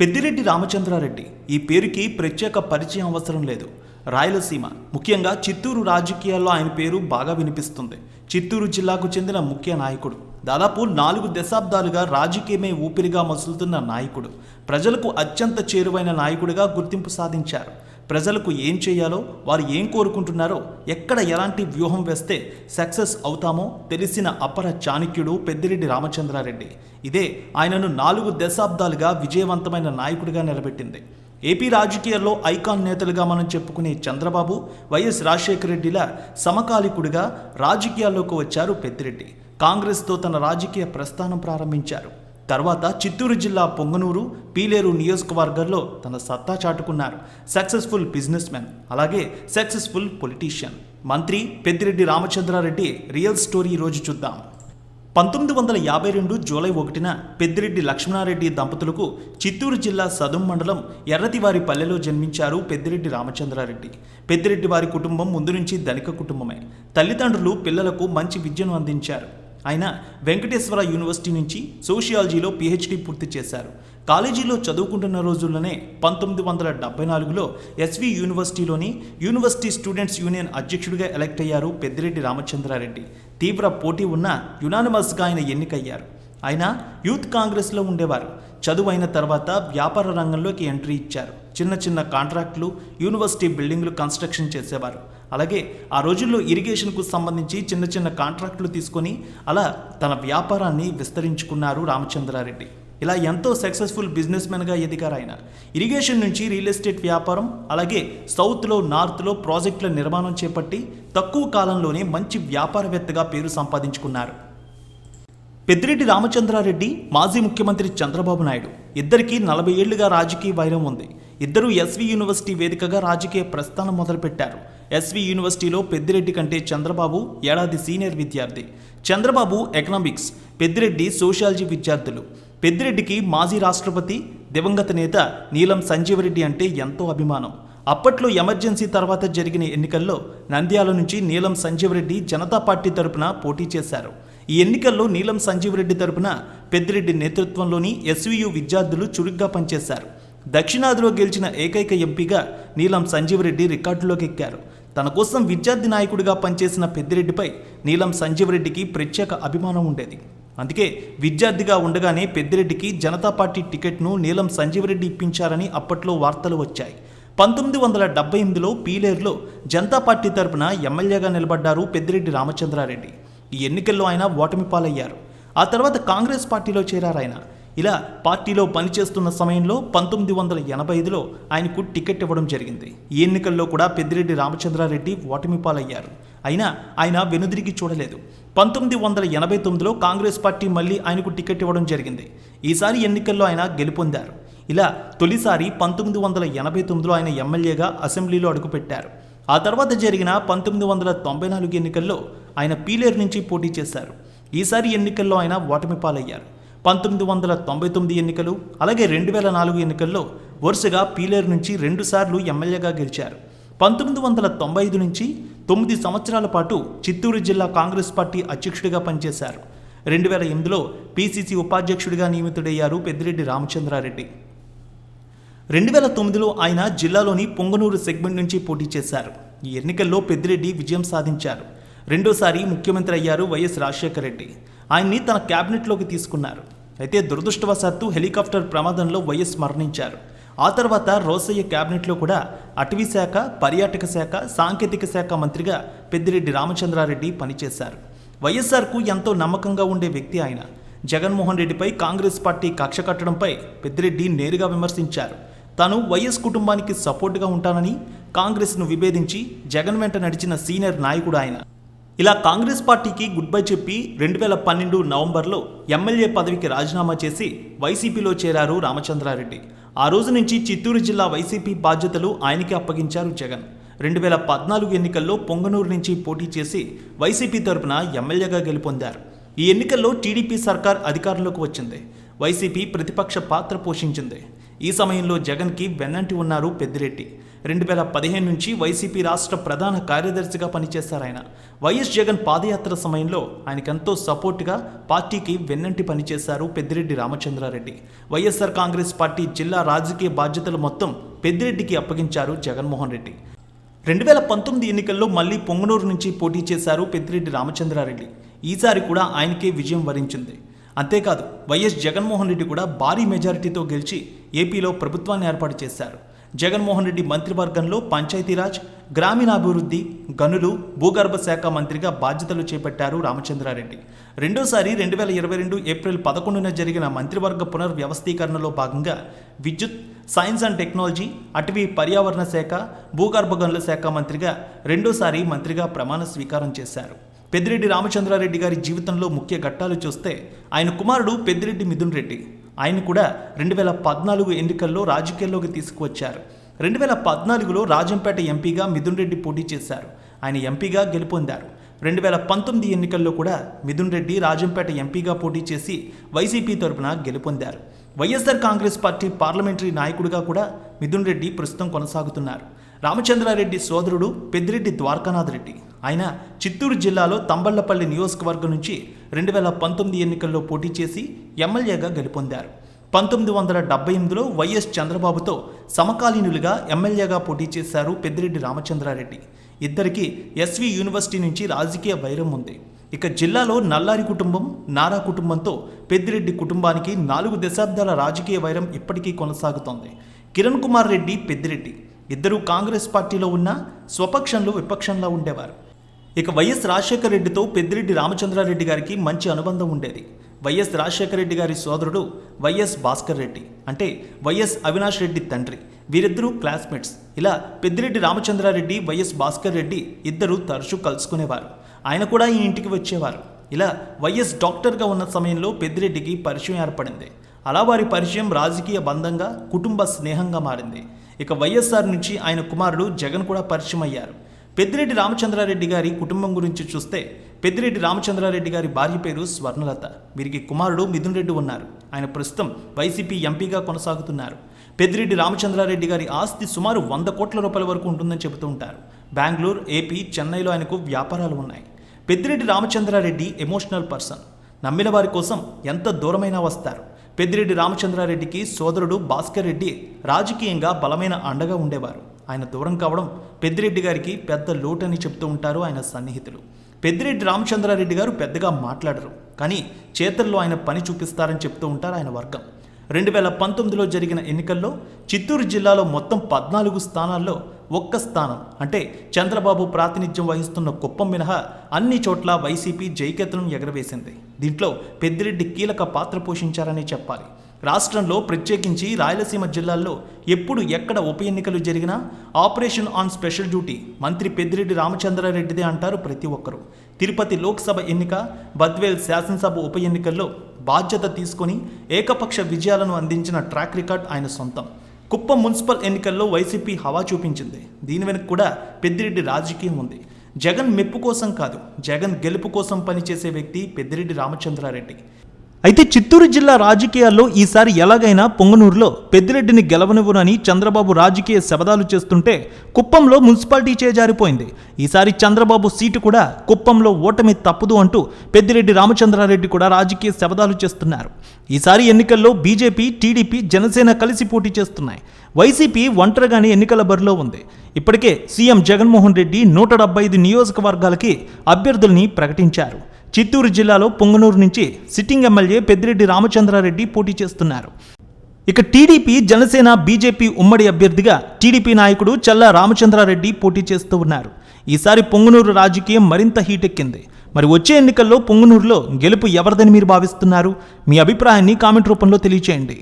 పెద్దిరెడ్డి రామచంద్రారెడ్డి ఈ పేరుకి ప్రత్యేక పరిచయం అవసరం లేదు. రాయలసీమ ముఖ్యంగా చిత్తూరు రాజకీయాల్లో ఆయన పేరు బాగా వినిపిస్తుంది. చిత్తూరు జిల్లాకు చెందిన ముఖ్య నాయకుడు. దాదాపు నాలుగు దశాబ్దాలుగా రాజకీయమే ఊపిరిగా మసులుతున్న నాయకుడు. ప్రజలకు అత్యంత చేరువైన నాయకుడిగా గుర్తింపు సాధించారు. ప్రజలకు ఏం చేయాలో వారు ఏం కోరుకుంటున్నారో ఎక్కడ ఎలాంటి వ్యూహం వేస్తే సక్సెస్ అవుతామో తెలిసిన అపర చాణక్యుడు పెద్దిరెడ్డి రామచంద్రారెడ్డి. ఇదే ఆయనను నాలుగు దశాబ్దాలుగా విజయవంతమైన నాయకుడిగా నిలబెట్టింది. ఏపీ రాజకీయాల్లో ఐకాన్ నేతలుగా మనం చెప్పుకునే చంద్రబాబు వైఎస్ రాజశేఖర రెడ్డిల సమకాలికుడిగా రాజకీయాల్లోకి వచ్చారు పెద్దిరెడ్డి. కాంగ్రెస్తో తన రాజకీయ ప్రస్థానం ప్రారంభించారు. తర్వాత చిత్తూరు జిల్లా పొంగనూరు పీలేరు నియోజకవర్గాల్లో తన సత్తా చాటుకున్నారు. సక్సెస్ఫుల్ బిజినెస్ మ్యాన్ అలాగే సక్సెస్ఫుల్ పొలిటీషియన్. మంత్రి పెద్దిరెడ్డి రామచంద్రారెడ్డి రియల్ స్టోరీ ఈరోజు చూద్దాం. పంతొమ్మిది వందల యాభై రెండు జూలై ఒకటిన పెద్దిరెడ్డి లక్ష్మణారెడ్డి దంపతులకు చిత్తూరు జిల్లా సదుం మండలం ఎర్రతివారి పల్లెలో జన్మించారు పెద్దిరెడ్డి రామచంద్రారెడ్డి. పెద్దిరెడ్డి వారి కుటుంబం ముందు నుంచి ధనిక కుటుంబమే. తల్లిదండ్రులు పిల్లలకు మంచి విద్యను అందించారు. ఆయన వెంకటేశ్వర యూనివర్సిటీ నుంచి సోషియాలజీలో పిహెచ్డి పూర్తి చేశారు. కాలేజీలో చదువుకుంటున్న రోజుల్లోనే పంతొమ్మిది వందల డెబ్బై నాలుగులో ఎస్వి యూనివర్సిటీలోని యూనివర్సిటీ స్టూడెంట్స్ యూనియన్ అధ్యక్షుడిగా ఎలక్ట్ అయ్యారు పెద్దిరెడ్డి రామచంద్రారెడ్డి. తీవ్ర పోటీ ఉన్న యునానిమస్గా ఆయన ఎన్నికయ్యారు. ఆయన యూత్ కాంగ్రెస్లో ఉండేవారు. చదువు అయిన తర్వాత వ్యాపార రంగంలోకి ఎంట్రీ ఇచ్చారు. చిన్న చిన్న కాంట్రాక్టులు యూనివర్సిటీ బిల్డింగ్లు కన్స్ట్రక్షన్ చేసేవారు. అలాగే ఆ రోజుల్లో ఇరిగేషన్కు సంబంధించి చిన్న చిన్న కాంట్రాక్టులు తీసుకొని అలా తన వ్యాపారాన్ని విస్తరించుకున్నారు రామచంద్రారెడ్డి. ఇలా ఎంతో సక్సెస్ఫుల్ బిజినెస్ మ్యాన్గా ఎదిగారు ఆయన. ఇరిగేషన్ నుంచి రియల్ ఎస్టేట్ వ్యాపారం అలాగే సౌత్లో నార్త్లో ప్రాజెక్టుల నిర్మాణం చేపట్టి తక్కువ కాలంలోనే మంచి వ్యాపారవేత్తగా పేరు సంపాదించుకున్నారు. పెద్దిరెడ్డి రామచంద్రారెడ్డి మాజీ ముఖ్యమంత్రి చంద్రబాబు నాయుడు. ఇద్దరికీ నలభై ఏళ్ళుగా రాజకీయ వైరం ఉంది. ఇద్దరు ఎస్వి యూనివర్సిటీ వేదికగా రాజకీయ ప్రస్థానం మొదలుపెట్టారు. ఎస్వి యూనివర్సిటీలో పెద్దిరెడ్డి కంటే చంద్రబాబు ఏడాది సీనియర్ విద్యార్థి. చంద్రబాబు ఎకనామిక్స్ పెద్దిరెడ్డి సోషాలజీ విద్యార్థులు. పెద్దిరెడ్డికి మాజీ రాష్ట్రపతి దివంగత నేత నీలం సంజీవరెడ్డి అంటే ఎంతో అభిమానం. అప్పట్లో ఎమర్జెన్సీ తర్వాత జరిగిన ఎన్నికల్లో నంద్యాల నుంచి నీలం సంజీవరెడ్డి జనతా పార్టీ తరపున పోటీ చేశారు. ఈ ఎన్నికల్లో నీలం సంజీవరెడ్డి తరపున పెద్దిరెడ్డి నేతృత్వంలోని ఎస్వియు విద్యార్థులు చురుగ్గా పనిచేశారు. దక్షిణాదిలో గెలిచిన ఏకైక ఎంపీగా నీలం సంజీవరెడ్డి రికార్డులోకి ఎక్కారు. తన కోసం విద్యార్థి నాయకుడిగా పనిచేసిన పెద్దిరెడ్డిపై నీలం సంజీవరెడ్డికి ప్రత్యేక అభిమానం ఉండేది. అందుకే విద్యార్థిగా ఉండగానే పెద్దిరెడ్డికి జనతా పార్టీ టికెట్ను నీలం సంజీవరెడ్డి ఇప్పించారని అప్పట్లో వార్తలు వచ్చాయి. పంతొమ్మిది వందల డెబ్బై ఎనిమిదిలో పీలేరులో జనతా పార్టీ తరపున ఎమ్మెల్యేగా నిలబడ్డారు పెద్దిరెడ్డి రామచంద్రారెడ్డి. ఈ ఎన్నికల్లో ఆయన ఓటమి పాలయ్యారు ఆ తర్వాత కాంగ్రెస్ పార్టీలో చేరారు ఆయన ఇలా పార్టీలో పనిచేస్తున్న సమయంలో పంతొమ్మిది వందల ఎనభై ఐదులో ఆయనకు టికెట్ ఇవ్వడం జరిగింది. ఈ ఎన్నికల్లో కూడా పెద్దిరెడ్డి రామచంద్రారెడ్డి ఓటమి పాలయ్యారు. అయినా ఆయన వెనుదిరిగి చూడలేదు. పంతొమ్మిది వందల ఎనభై తొమ్మిదిలో కాంగ్రెస్ పార్టీ మళ్ళీ ఆయనకు టికెట్ ఇవ్వడం జరిగింది. ఈసారి ఎన్నికల్లో ఆయన గెలుపొందారు. ఇలా తొలిసారి పంతొమ్మిది వందల ఎనభై తొమ్మిదిలో ఆయన ఎమ్మెల్యేగా అసెంబ్లీలో అడుగుపెట్టారు. ఆ తర్వాత జరిగిన పంతొమ్మిది వందల తొంభై నాలుగు ఎన్నికల్లో ఆయన పీలేరు నుంచి పోటీ చేశారు. ఈసారి ఎన్నికల్లో ఆయన ఓటమి పాలయ్యారు. పంతొమ్మిది వందల తొంభై తొమ్మిది ఎన్నికలు అలాగే రెండు వేల నాలుగు ఎన్నికల్లో వరుసగా పీలేరు నుంచి రెండుసార్లు ఎమ్మెల్యేగా గెలిచారు. పంతొమ్మిది వందల తొంభై ఐదు నుంచి తొమ్మిది సంవత్సరాల పాటు చిత్తూరు జిల్లా కాంగ్రెస్ పార్టీ అధ్యక్షుడిగా పనిచేశారు. రెండు వేల ఎనిమిదిలో పీసీసీ ఉపాధ్యక్షుడిగా నియమితుడయ్యారు పెద్దిరెడ్డి రామచంద్రారెడ్డి. రెండు వేల తొమ్మిదిలో ఆయన జిల్లాలోని పొంగనూరు సెగ్మెంట్ నుంచి పోటీ చేశారు. ఈ ఎన్నికల్లో పెద్దిరెడ్డి విజయం సాధించారు. రెండోసారి ముఖ్యమంత్రి అయ్యారు వైఎస్ రాజశేఖర రెడ్డి ఆయన్ని తన క్యాబినెట్లోకి తీసుకున్నారు. అయితే దురదృష్టవశాత్తు హెలికాప్టర్ ప్రమాదంలో వైఎస్ మరణించారు. ఆ తర్వాత రోసయ్య క్యాబినెట్లో కూడా అటవీ శాఖ పర్యాటక శాఖ సాంకేతిక శాఖ మంత్రిగా పెద్దిరెడ్డి రామచంద్రారెడ్డి పనిచేశారు. వైఎస్ఆర్కు ఎంతో నమ్మకంగా ఉండే వ్యక్తి ఆయన. జగన్మోహన్ రెడ్డిపై కాంగ్రెస్ పార్టీ కక్ష కట్టడంపై పెద్దిరెడ్డి నేరుగా విమర్శించారు. తాను వైఎస్ కుటుంబానికి సపోర్టుగా ఉంటానని కాంగ్రెస్ను విభేదించి జగన్ వెంట నడిచిన సీనియర్ నాయకుడు ఆయన. ఇలా కాంగ్రెస్ పార్టీకి గుడ్ బై చెప్పి రెండు వేల పన్నెండు నవంబర్లో ఎమ్మెల్యే పదవికి రాజీనామా చేసి వైసీపీలో చేరారు రామచంద్రారెడ్డి. ఆ రోజు నుంచి చిత్తూరు జిల్లా వైసీపీ బాధ్యతలు ఆయనకి అప్పగించారు జగన్. రెండు వేల పద్నాలుగు ఎన్నికల్లో పొంగనూరు నుంచి పోటీ చేసి వైసీపీ తరపున ఎమ్మెల్యేగా గెలుపొందారు. ఈ ఎన్నికల్లో టీడీపీ సర్కార్ అధికారంలోకి వచ్చింది. వైసీపీ ప్రతిపక్ష పాత్ర పోషించింది. ఈ సమయంలో జగన్కి వెన్నంటి ఉన్నారు పెద్దిరెడ్డి. రెండు వేల పదిహేను నుంచి వైసీపీ రాష్ట్ర ప్రధాన కార్యదర్శిగా పనిచేశారు ఆయన. వైఎస్ జగన్ పాదయాత్ర సమయంలో ఆయనకెంతో సపోర్ట్గా పార్టీకి వెన్నంటి పనిచేశారు పెద్దిరెడ్డి రామచంద్రారెడ్డి. వైఎస్ఆర్ కాంగ్రెస్ పార్టీ జిల్లా రాజకీయ బాధ్యతలు మొత్తం పెద్దిరెడ్డికి అప్పగించారు జగన్మోహన్ రెడ్డి. రెండు వేల పంతొమ్మిది ఎన్నికల్లో మళ్ళీ పొంగనూరు నుంచి పోటీ చేశారు పెద్దిరెడ్డి రామచంద్రారెడ్డి. ఈసారి కూడా ఆయనకే విజయం వరించింది. అంతేకాదు వైఎస్ జగన్మోహన్ రెడ్డి కూడా భారీ మెజారిటీతో గెలిచి ఏపీలో ప్రభుత్వాన్ని ఏర్పాటు చేశారు. జగన్మోహన్ రెడ్డి మంత్రివర్గంలో పంచాయతీరాజ్ గ్రామీణాభివృద్ధి గనులు భూగర్భ శాఖ మంత్రిగా బాధ్యతలు చేపట్టారు రామచంద్రారెడ్డి. రెండోసారి రెండు వేల ఇరవై రెండు ఏప్రిల్ పదకొండున జరిగిన మంత్రివర్గ పునర్వ్యవస్థీకరణలో భాగంగా విద్యుత్ సైన్స్ అండ్ టెక్నాలజీ అటవీ పర్యావరణ శాఖ భూగర్భ గనుల శాఖ మంత్రిగా రెండోసారి మంత్రిగా ప్రమాణ స్వీకారం చేశారు. పెద్దిరెడ్డి రామచంద్రారెడ్డి గారి జీవితంలో ముఖ్య ఘట్టాలు చూస్తే ఆయన కుమారుడు పెద్దిరెడ్డి మిథున్ రెడ్డి. ఆయన కూడా రెండు వేల పద్నాలుగు ఎన్నికల్లో రాజకీయాల్లోకి తీసుకువచ్చారు. రెండు వేల పద్నాలుగులో రాజంపేట ఎంపీగా మిథున్ రెడ్డి పోటీ చేశారు. ఆయన ఎంపీగా గెలుపొందారు. రెండు వేల పంతొమ్మిది ఎన్నికల్లో కూడా మిథున్ రెడ్డి రాజంపేట ఎంపీగా పోటీ చేసి వైసీపీ తరపున గెలుపొందారు. వైఎస్ఆర్ కాంగ్రెస్ పార్టీ పార్లమెంటరీ నాయకుడిగా కూడా మిథున్ రెడ్డి ప్రస్తుతం కొనసాగుతున్నారు. రామచంద్రారెడ్డి సోదరుడు పెద్దిరెడ్డి ద్వారకానాథ్ రెడ్డి ఆయన చిత్తూరు జిల్లాలో తంబళ్ళపల్లి నియోజకవర్గం నుంచి రెండు వేల పంతొమ్మిది ఎన్నికల్లో పోటీ చేసి ఎమ్మెల్యేగా గెలుపొందారు. పంతొమ్మిది వందల డెబ్బై ఎనిమిదిలో వైఎస్ చంద్రబాబుతో సమకాలీనులుగా ఎమ్మెల్యేగా పోటీ చేశారు పెద్దిరెడ్డి రామచంద్రారెడ్డి. ఇద్దరికి ఎస్వి యూనివర్సిటీ నుంచి రాజకీయ వైరం ఉంది. ఇక జిల్లాలో నల్లారి కుటుంబం నారా కుటుంబంతో పెద్దిరెడ్డి కుటుంబానికి నాలుగు దశాబ్దాల రాజకీయ వైరం ఇప్పటికీ కొనసాగుతోంది. కిరణ్ కుమార్ రెడ్డి పెద్దిరెడ్డి. ఇద్దరూ కాంగ్రెస్ పార్టీలో ఉన్న స్వపక్షంలో విపక్షంలో ఉండేవారు. ఇక వైఎస్ రాజశేఖర రెడ్డితో పెద్దిరెడ్డి రామచంద్రారెడ్డి గారికి మంచి అనుబంధం ఉండేది. వైఎస్ రాజశేఖర రెడ్డి గారి సోదరుడు వైఎస్ భాస్కర్ రెడ్డి అంటే వైఎస్ అవినాష్ రెడ్డి తండ్రి. వీరిద్దరూ క్లాస్మేట్స్. ఇలా పెద్దిరెడ్డి రామచంద్రారెడ్డి వైఎస్ భాస్కర్ రెడ్డి ఇద్దరు తరచూ కలుసుకునేవారు. ఆయన కూడా ఈ ఇంటికి వచ్చేవారు. ఇలా వైఎస్ డాక్టర్గా ఉన్న సమయంలో పెద్దిరెడ్డికి పరిచయం ఏర్పడింది. అలా వారి పరిచయం రాజకీయ బంధంగా కుటుంబ స్నేహంగా మారింది. ఇక వైఎస్ఆర్ నుంచి ఆయన కుమారుడు జగన్ కూడా పరిచయం అయ్యారు. పెద్దిరెడ్డి రామచంద్రారెడ్డి గారి కుటుంబం గురించి చూస్తే పెద్దిరెడ్డి రామచంద్రారెడ్డి గారి భార్య పేరు స్వర్ణలత. వీరికి కుమారుడు మిథున్ రెడ్డి ఉన్నారు. ఆయన ప్రస్తుతం వైసీపీ ఎంపీగా కొనసాగుతున్నారు. పెద్దిరెడ్డి రామచంద్రారెడ్డి గారి ఆస్తి సుమారు వంద కోట్ల రూపాయల వరకు ఉంటుందని చెబుతూ ఉంటారు. బెంగళూరు ఏపీ చెన్నైలో ఆయనకు వ్యాపారాలు ఉన్నాయి. Peddireddy Ramachandrareddy emotional person. నమ్మిన వారి కోసం ఎంత దూరమైనా వస్తారు. పెద్దిరెడ్డి రామచంద్రారెడ్డికి సోదరుడు భాస్కర్ రెడ్డి రాజకీయంగా బలమైన అండగా ఉండేవారు. ఆయన దూరం కావడం పెద్దిరెడ్డి గారికి పెద్ద లోటని చెప్తూ ఉంటారు ఆయన సన్నిహితులు. పెద్దిరెడ్డి రామచంద్రారెడ్డి గారు పెద్దగా మాట్లాడరు కానీ చేతల్లో ఆయన పని చూపిస్తారని చెప్తూ ఉంటారు ఆయన వర్గం. రెండు వేల పంతొమ్మిదిలో జరిగిన ఎన్నికల్లో చిత్తూరు జిల్లాలో మొత్తం పద్నాలుగు స్థానాల్లో ఒక్క స్థానం అంటే చంద్రబాబు ప్రాతినిధ్యం వహిస్తున్న కుప్పం మినహా అన్ని చోట్ల వైసీపీ జైకెతనం ఎగరవేసింది. దీంట్లో పెద్దిరెడ్డి కీలక పాత్ర పోషించారని చెప్పాలి. రాష్ట్రంలో ప్రత్యేకించి రాయలసీమ జిల్లాల్లో ఎప్పుడు ఎక్కడ ఉప ఎన్నికలు జరిగినా ఆపరేషన్ ఆన్ స్పెషల్ డ్యూటీ మంత్రి పెద్దిరెడ్డి రామచంద్రారెడ్డిదే అంటారు ప్రతి ఒక్కరూ. తిరుపతి లోక్సభ ఎన్నిక బద్వేల్ శాసనసభ ఉప ఎన్నికల్లో బాధ్యత తీసుకొని ఏకపక్ష విజయాలను అందించిన ట్రాక్ రికార్డ్ ఆయన సొంతం. కుప్పం మున్సిపల్ ఎన్నికల్లో వైసీపీ హవా చూపించింది. దీని వెనుక కూడా పెద్దిరెడ్డి రాజకీయం ఉంది. జగన్ మెప్పు కోసం కాదు జగన్ గెలుపు కోసం పనిచేసే వ్యక్తి పెద్దిరెడ్డి రామచంద్రారెడ్డి. అయితే చిత్తూరు జిల్లా రాజకీయాల్లో ఈసారి ఎలాగైనా పొంగనూరులో పెద్దిరెడ్డిని గెలవనివ్వనని చంద్రబాబు రాజకీయ శబదాలు చేస్తుంటే కుప్పంలో మున్సిపాలిటీ చేజారిపోయింది. ఈసారి చంద్రబాబు సీటు కూడా కుప్పంలో ఓటమి తప్పదు అంటూ పెద్దిరెడ్డి రామచంద్రారెడ్డి కూడా రాజకీయ శబదాలు చేస్తున్నారు. ఈసారి ఎన్నికల్లో బీజేపీ టీడీపీ జనసేన కలిసి పోటీ చేస్తున్నాయి. వైసీపీ ఒంటరిగానే ఎన్నికల బరిలో ఉంది. ఇప్పటికే సీఎం జగన్మోహన్ రెడ్డి నూట డెబ్బై ఐదు నియోజకవర్గాలకి అభ్యర్థుల్ని ప్రకటించారు. చిత్తూరు జిల్లాలో పొంగనూరు నుంచి సిట్టింగ్ ఎమ్మెల్యే పెద్దిరెడ్డి రామచంద్రారెడ్డి పోటీ చేస్తున్నారు. ఇక టీడీపీ జనసేన బీజేపీ ఉమ్మడి అభ్యర్థిగా టీడీపీ నాయకుడు చల్లా రామచంద్రారెడ్డి పోటీ చేస్తూ ఉన్నారు. ఈసారి పొంగనూరు రాజకీయం మరింత హీటెక్కింది మరి వచ్చే ఎన్నికల్లో పొంగనూరులో గెలుపు ఎవరిదని మీరు భావిస్తున్నారు? మీ అభిప్రాయాన్ని కామెంట్ రూపంలో తెలియచేయండి.